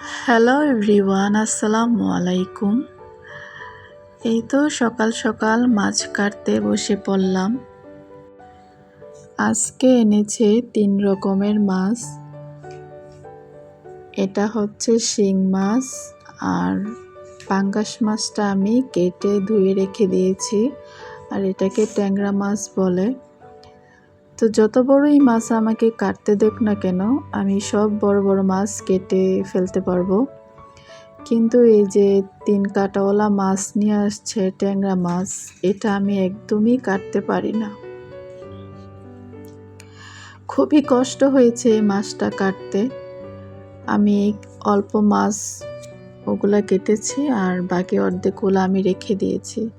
Hello everyone আসসালামু আলাইকুম এই তো সকাল সকাল মাছ কাটতে বসে পড়লাম। আজকে এনেছে তিন রকমের মাছ। এটা হচ্ছে শিং মাছ আর পাঙ্গাস মাছটা আমি কেটে ধুয়ে রেখে দিয়েছি। আর এটাকে ট্যাংরা মাছ বলে। তো যত বড়ই মাছ আমাকে কাটতে দেখ না কেন, আমি সব বড় বড় মাছ কেটে ফেলতে পারব। কিন্তু এই যে তিন কাটাওয়ালা মাছ নিয়ে আসছে, ট্যাংরা মাছ, এটা আমি একদমই কাটতে পারি না। খুবই কষ্ট হয়েছে এই মাছটা কাটতে। আমি অল্প মাছ ওগুলা কেটেছি আর বাকি অর্ধেকগুলো আমি রেখে দিয়েছি।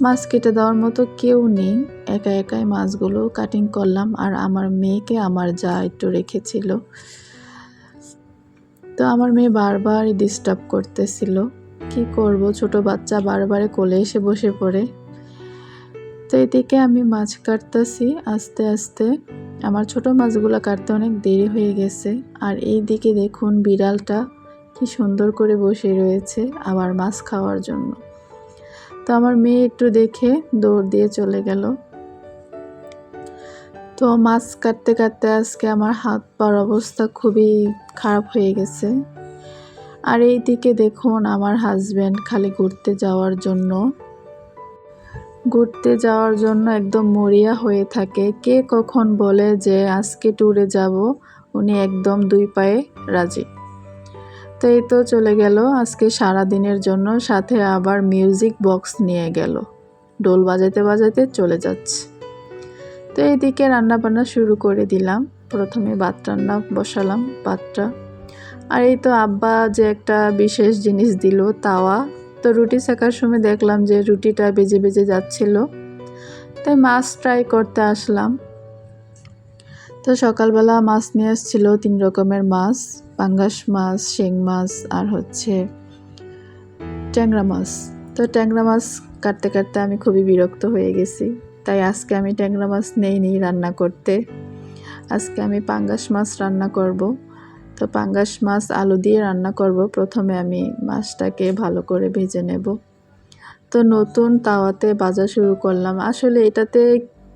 মাছ কেটে দেওয়ার মতো কেউ নেই। একা একাই মাছগুলো কাটিং করলাম আর আমার মেয়েকে আমার যা একটু রেখেছিল। তো আমার মেয়ে বারবার ডিস্টার্ব করতেছিল। কি করব? ছোট বাচ্চা বারবার কোলে এসে বসে পড়ে। তো এদিকে আমি মাছ কাটতেছি আস্তে আস্তে। আমার ছোট মাছগুলো কাটতে অনেক দেরি হয়ে গেছে। আর এই দিকে দেখুন বিড়ালটা কি সুন্দর করে বসে রয়েছে আবার মাছ খাওয়ার জন্য। তো আমার মেয়ে একটু দেখে দৌড় দিয়ে চলে গেল। তো মাছ কাটতে কাটতে আজকে আমার হাত পার অবস্থা খুবই খারাপ হয়ে গেছে। আর এই দিকে দেখুন আমার হাজব্যান্ড খালি ঘুরতে যাওয়ার জন্য। ঘুরতে যাওয়ার জন্য একদম মরিয়া হয়ে থাকে। কে কখন বলে যে আজকে ট্যুরে যাব, উনি একদম দুই পায়ে রাজি। তো এই তো চলে গেল, আজকে সারা দিনের জন্য সাথে আবার মিউজিক বক্স নিয়ে গেল। ডোল বাজাতে বাজাতে চলে যাচ্ছে। তো এইদিকে রান্না বান্না শুরু করে দিলাম। প্রথমে ভাত রান্না বসালাম, ভাতটা। আর এই তো আব্বা যে একটা বিশেষ জিনিস দিল, তাওয়া। তো রুটি শেখার সময় দেখলাম যে রুটিটা বেজে বেজে যাচ্ছিল। তাই মাছ ট্রাই করতে আসলাম। তো সকালবেলা মাছ নিয়ে আসছিল তিন রকমের মাছ। পাঙ্গাস মাছ, শিং মাছ আর হচ্ছে ট্যাংরা মাছ। তো ট্যাংরা মাছ কাটতে কাটতে আমি খুবই বিরক্ত হয়ে গেছি। তাই আজকে আমি ট্যাংরা মাছ নেইনি রান্না করতে। আজকে আমি পাঙ্গাস মাছ রান্না করব। তো পাঙ্গাস মাছ আলু দিয়ে রান্না করব। প্রথমে আমি মাছটাকে ভালো করে ভেজে নেব। তো নতুন তাওয়াতে বাজা শুরু করলাম। আসলে এটাতে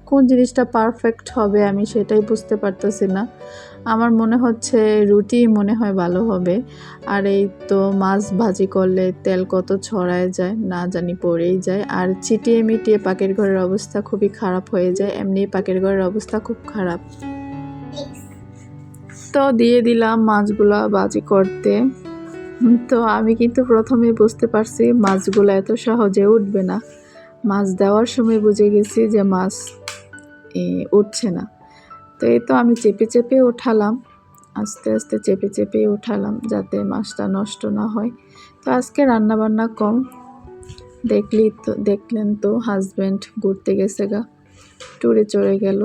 কোন জিনিসটা পারফেক্ট হবে আমি সেটাই বুঝতে পারতেছি না। আমার মনে হচ্ছে রুটি মনে হয় ভালো হবে। আর এই তো মাছ ভাজি করলে তেল কত ছড়ায় যায় না জানি পড়েই যায়। আর চিটিয়ে মিটিয়ে পাকের ঘরের অবস্থা খুবই খারাপ হয়ে যায়। এমনি পাকের ঘরের অবস্থা খুব খারাপ। তো দিয়ে দিলাম মাছগুলা বাজি করতে। তো আমি কিন্তু প্রথমে বুঝতে পারছি মাছগুলো এত সহজে উঠবে না। মাছ দেওয়ার সময় বুঝে গেছি যে মাছ উঠছে না। তো এই তো আমি চেপে চেপে ওঠালাম আস্তে আস্তে চেপে চেপে উঠালাম যাতে মাছটা নষ্ট না হয়। তো আজকে রান্না বান্না কম, দেখলি তো, দেখলেন তো হাজব্যান্ড ঘুরতে গেছে গা, ট্যুরে চড়ে গেল।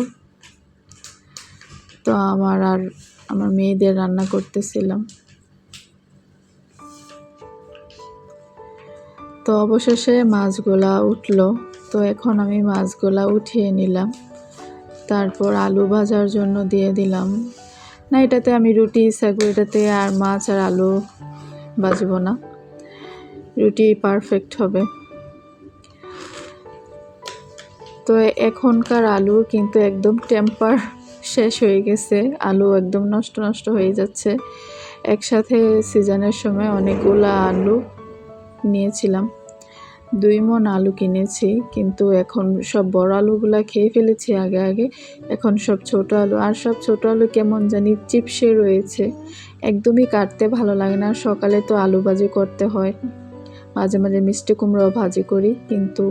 তো আমার আর, আমার মেয়েদের রান্না করতেছিলাম। তো অবশেষে মাছগুলা উঠল, তো এখন আমি মাছগুলা উঠিয়ে নিলাম। তারপর আলু ভাজার জন্য দিয়ে দিলাম। না, এটাতে আমি রুটি সাগু এটাতে আর মাছ আর আলু বাজবো না। রুটি পারফেক্ট হবে। তো এখনকার আলু কিন্তু একদম টেম্পার শেষ হয়ে গেছে। আলু একদম নষ্ট নষ্ট হয়ে যাচ্ছে। একসাথে সিজনের সময় অনেকগুলো আলু নিয়েছিলাম। দুই মন আলু কিনেছি, কিন্তু এখন সব বড় আলুগুলা খেয়ে ফেলেছি আগে আগে। এখন সব ছোট আলু, আর সব ছোট আলু কেমন জানি চিপসে রয়েছে। একদমই কাটতে ভালো লাগে না সকালে তো আলু ভাজি করতে হয়। মাঝে মাঝে মিষ্টি কুমড়ো ভাজি করি, কিন্তু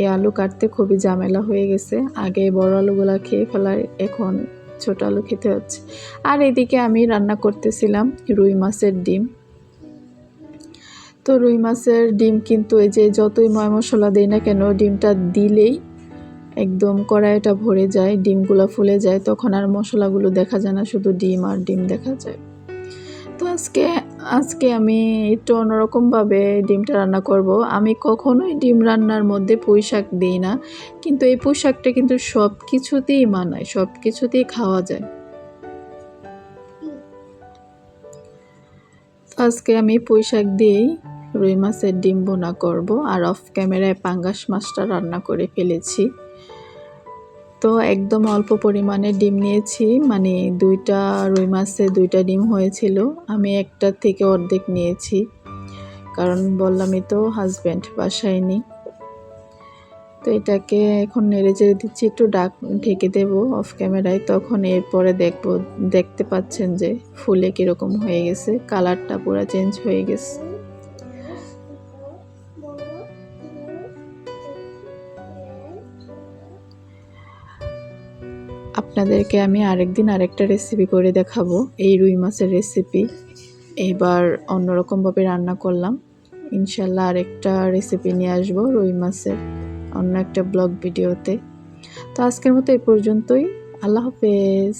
এই আলু কাটতে খুবই ঝামেলা হয়ে গেছে। আগে বড় আলুগুলা খেয়ে ফেলার এখন ছোট আলু খেতে হচ্ছে। আর এদিকে আমি রান্না করতেছিলাম রুই মাছের ডিম। তো রুই মাছের ডিম কিন্তু এই যে যতই ময় মশলা দেই না কেন, ডিমটা দিলেই একদম কড়াইটা ভরে যায়, ডিমগুলো ফুলে যায়, তখন আর মশলাগুলো দেখা যায় না, শুধু ডিম আর ডিম দেখা যায়। তো আজকে আজকে আমি একটু অন্যরকমভাবে ডিমটা রান্না করব। আমি কখনোই ডিম রান্নার মধ্যে পুঁই শাক দিই না, কিন্তু এই পুঁই শাকটা কিন্তু সব কিছুতেই মানায় সব কিছুতেই খাওয়া যায়। আজকে আমি পুঁই শাক দিয়েই রুই মাছের ডিম বোনা করব আর অফ ক্যামেরায় পাঙ্গাস মাছটা রান্না করে ফেলেছি। তো একদম অল্প পরিমাণে ডিম নিয়েছি মানে দুইটা রুই মাছে দুইটা ডিম হয়েছিল, আমি একটা থেকে অর্ধেক নিয়েছি। কারণ বললামই তো হাজব্যান্ড বাসায় নেই। তো এটাকে এখন নেড়ে চেড়ে দিচ্ছি, একটু ডাক ঢেকে দেব অফ ক্যামেরায় তখন এরপরে দেখব, দেখতে পাচ্ছেন যে ফুলে কীরকম হয়ে গেছে কালারটা পুরো চেঞ্জ হয়ে গেছে। আপনাদেরকে আমি আরেকদিন আরেকটা রেসিপি করে দেখাবো, এই রুই মাছের রেসিপি এবার অন্যরকমভাবে রান্না করলাম। ইনশাল্লাহ আরেকটা রেসিপি নিয়ে আসব রুই মাছের অন্য একটা ব্লগ ভিডিওতে তো আজকের মতো এই পর্যন্তই। আল্লাহ হাফেজ।